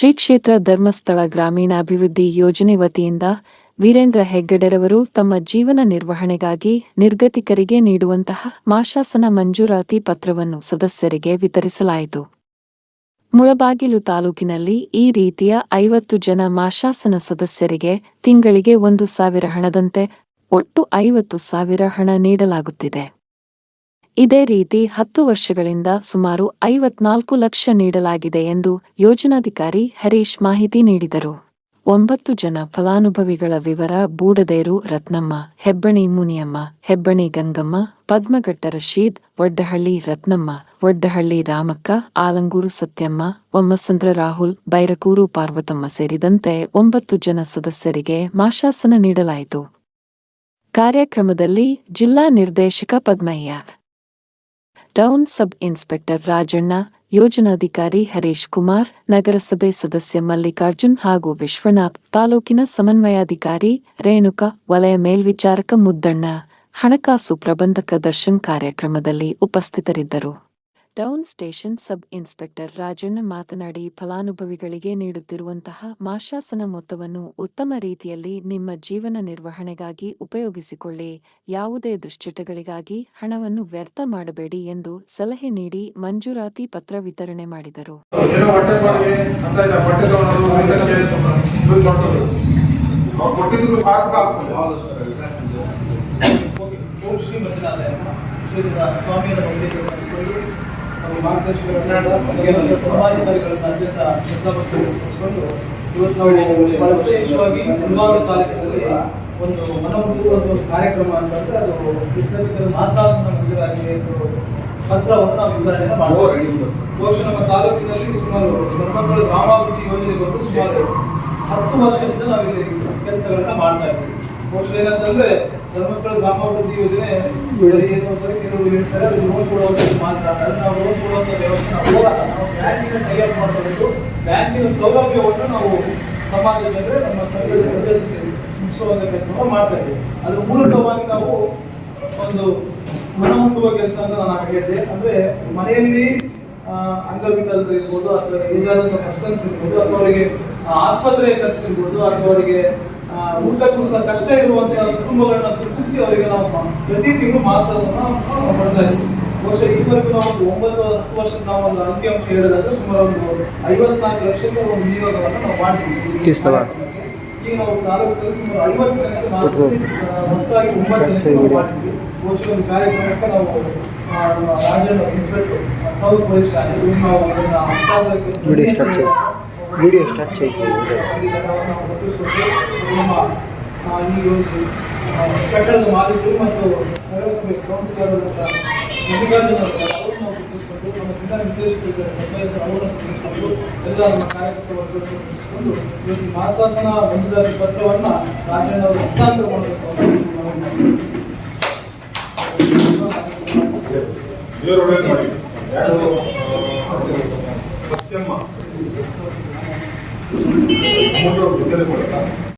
ಶ್ರೀ ಕ್ಷೇತ್ರ ಧರ್ಮಸ್ಥಳ ಗ್ರಾಮೀಣಾಭಿವೃದ್ಧಿ ಯೋಜನೆ ವತಿಯಿಂದ ವೀರೇಂದ್ರ ಹೆಗ್ಗಡೆರವರು ತಮ್ಮ ಜೀವನ ನಿರ್ವಹಣೆಗಾಗಿ ನಿರ್ಗತಿಕರಿಗೆ ನೀಡುವಂತಹ ಮಾಶಾಸನ ಮಂಜೂರಾತಿ ಪತ್ರವನ್ನು ಸದಸ್ಯರಿಗೆ ವಿತರಿಸಲಾಯಿತು. ಮುಳಬಾಗಿಲು ತಾಲೂಕಿನಲ್ಲಿ ಈ ರೀತಿಯ ಐವತ್ತು ಜನ ಮಾಶಾಸನ ಸದಸ್ಯರಿಗೆ ತಿಂಗಳಿಗೆ ಒಂದು ಸಾವಿರ ಹಣದಂತೆ ಒಟ್ಟು ಐವತ್ತು ಸಾವಿರ ಹಣ ನೀಡಲಾಗುತ್ತಿದೆ. ಇದೇ ರೀತಿ ಹತ್ತು ವರ್ಷಗಳಿಂದ ಸುಮಾರು ಐವತ್ನಾಲ್ಕು ಲಕ್ಷ ನೀಡಲಾಗಿದೆ ಎಂದು ಯೋಜನಾಧಿಕಾರಿ ಹರೀಶ್ ಮಾಹಿತಿ ನೀಡಿದರು. ಒಂಬತ್ತು ಜನ ಫಲಾನುಭವಿಗಳ ವಿವರ, ಬೂಡದೇರು, ರತ್ನಮ್ಮ, ಹೆಬ್ಬಣಿ ಮುನಿಯಮ್ಮ, ಹೆಬ್ಬಣಿ ಗಂಗಮ್ಮ, ಪದ್ಮಘಟ್ಟ ರಶೀದ್ ಒಡ್ಡಹಳ್ಳಿ ರತ್ನಮ್ಮ ಒಡ್ಡಹಳ್ಳಿ ರಾಮಕ್ಕ, ಆಲಂಗೂರು ಸತ್ಯಮ್ಮ ಒಮ್ಮಸಂದ್ರ ರಾಹುಲ್, ಬೈರಕೂರು ಪಾರ್ವತಮ್ಮ ಸೇರಿದಂತೆ ಒಂಬತ್ತು ಜನ ಸದಸ್ಯರಿಗೆ ಮಾಶಾಸನ ನೀಡಲಾಯಿತು. ಕಾರ್ಯಕ್ರಮದಲ್ಲಿ ಜಿಲ್ಲಾ ನಿರ್ದೇಶಕ Padmayya town sub inspector Rajanna, ಯೋಜನಾಧಿಕಾರಿ ಹರೀಶ್ ಕುಮಾರ್, ನಗರಸಭೆ ಸದಸ್ಯ ಮಲ್ಲಿಕಾರ್ಜುನ್ ಹಾಗೂ ವಿಶ್ವನಾಥ್, ತಾಲೂಕಿನ ಸಮನ್ವಯಾಧಿಕಾರಿ ರೇಣುಕಾ, ವಲಯ ಮೇಲ್ವಿಚಾರಕ ಮುದ್ದಣ್ಣ, ಹಣಕಾಸು ಪ್ರಬಂಧಕ ದರ್ಶನ್ ಕಾರ್ಯಕ್ರಮದಲ್ಲಿ ಉಪಸ್ಥಿತರಿದ್ದರು. Town station sub inspector Rajanna ಮಾತನಾಡಿ ಫಲಾನುಭವಿಗಳಿಗೆ ನೀಡುತ್ತಿರುವಂತಹ ಮಾಶಾಸನ ಮೊತ್ತವನ್ನು ಉತ್ತಮ ರೀತಿಯಲ್ಲಿ ನಿಮ್ಮ ಜೀವನ ನಿರ್ವಹಣೆಗಾಗಿ ಉಪಯೋಗಿಸಿಕೊಳ್ಳಿ. ಯಾವುದೇ ದುಶ್ಚಟಗಳಿಗಾಗಿ ಹಣವನ್ನು ವ್ಯರ್ಥ ಮಾಡಬೇಡಿ ಎಂದು ಸಲಹೆ ನೀಡಿ ಮಂಜೂರಾತಿ ಪತ್ರ ವಿತರಣೆ ಮಾಡಿದರು. ಏನೋ ಇವತ್ತು ನಾವು ವಿಶೇಷವಾಗಿ ಮುಳಬಾಗಿಲು ತಾಲೂಕಿನಲ್ಲಿ ಒಂದು ಮನಮುಟ್ಟುವ ಒಂದು ಕಾರ್ಯಕ್ರಮ ಅಂತಂದ್ರೆ ಅದು ವಿದ್ಯಾರ್ಥಿಗಳ ಮಾಸಾಸನ ಮಂದಿರಾಗಿದೆ ಪತ್ರವನ್ನು ನಾವು ಮಾಡ್ಬೋದು ಬಹುಶಃ ನಮ್ಮ ತಾಲೂಕಿನಲ್ಲಿ ಸುಮಾರು ಧರ್ಮಸ್ಥಳ ಗ್ರಾಮಾಭಿವೃದ್ಧಿ ಯೋಜನೆ ಬಂದು ಸುಮಾರು ಹತ್ತು ವರ್ಷದಿಂದ ನಾವಿಲ್ಲಿ ಕೆಲಸಗಳನ್ನ ಮಾಡ್ತಾ ಇದ್ದೀವಿ. ಮೋಸ್ಟ್ ಏನಂತಂದ್ರೆ ಧರ್ಮಸ್ಥಳ ಗ್ರಾಮಾಭಿವೃದ್ಧಿ ಯೋಜನೆ ಏನು ಅಂತಂದ್ರೆ ಕೆಲವರು ಹೇಳ್ತಾರೆ, ಅದು ಲೋನ್ ಕೊಡುವಂಥದ್ದು ಮಾತ್ರ. ನಾವು ಲೋನ್ ಕೊಡುವಂಥ ವ್ಯವಸ್ಥೆ ನಾವು ನಾವು ಬ್ಯಾಂಕಿನ ತಯಾರು ಮಾಡಬೇಕು ಬ್ಯಾಂಕಿನ ಸೌಲಭ್ಯವನ್ನು ನಾವು ಸಮಾಜದ ನಮ್ಮ ಸಂಘದ ಮುಗಿಸುವಂಥ ಕೆಲಸವನ್ನು ಮಾಡ್ತಾ ಇದ್ದೀವಿ. ಅದ್ರ ಮೂಲಕವಾಗಿ ನಾವು ಒಂದು ಮನಮುಟ್ಟುವ ಕೆಲಸ ಅಂತ ನಾನು ಹೇಳಿದೆ. ಅಂದ್ರೆ ಮನೆಯಲ್ಲಿ ಅಂಗವಿಕಲ್ ಇರ್ಬೋದು, ಅಥವಾ ಏಜಾದಂಥ ಪರ್ಸನ್ಸ್ ಇರ್ಬೋದು, ಅಥವಾ ಅವರಿಗೆ ಆಸ್ಪತ್ರೆ ಖರ್ಚು ಇರ್ಬೋದು ಅಥವಾ ಅವರಿಗೆ ಊಟಕ್ಕೂ ಸಹ ಕಷ್ಟ ಇರುವಂತಹ ಕುಟುಂಬಗಳನ್ನ ಗುರುತಿಸಿ ಅವರಿಗೆ ನಾವು ಪ್ರತಿ ತಿಂಗಳು ಮಾಸಾಸನ ಮಾಡ್ತಾ ಇದ್ದೀವಿ ಬಹುಶಃ ಈವರೆಗೂ ನಾವು ಒಂದು ಒಂಬತ್ತು ಹತ್ತು ವರ್ಷದ ನಾವು ಒಂದು ಅಂಕಿಅಂಶ ಹೇಳೋದಾದ್ರೆ ಸುಮಾರು ಒಂದು ಐವತ್ನಾಲ್ಕು ಲಕ್ಷದ ಒಂದು ವಿನಿಯೋಗವನ್ನು ನಾವು ಮಾಡ್ತೀವಿ. ಈಗ ನಾವು ತಾಲೂಕಿನಲ್ಲಿ ಸುಮಾರು ಐವತ್ತು ಜನಕ್ಕೆ ಮಾಸ್ತಿ ಹೊಸದಾಗಿ ಒಂಬತ್ತು ಜನಕ್ಕೆ ನಾವು ಮಾಡ್ತೀವಿ. ಬಹುಶಃ ಒಂದು ಕಾರ್ಯಕ್ರಮಕ್ಕೆ ನಾವು ರಾಜಣ್ಣ ಇನ್ಸ್ಪೆಕ್ಟರ್ ಠಾಣೆ ಇವ್ರು ನಾವು ಅದನ್ನು ಹಸ್ತಾಂತರಕ್ಕೆ ವಿಡಿಯೋ ಸ್ಟಾರ್ಟ್ ಆ, ಕಟ್ಟಡದ ಮಾಲೀಕರು ಮತ್ತು ನಗರಸಭೆ ನಮ್ಮ ಅವರನ್ನು ಪತ್ರವನ್ನು ಅವರು ಹಸ್ತಾಂತರ ಮಾಡಬೇಕು ఫోటో బిడ్డలు కొడతాను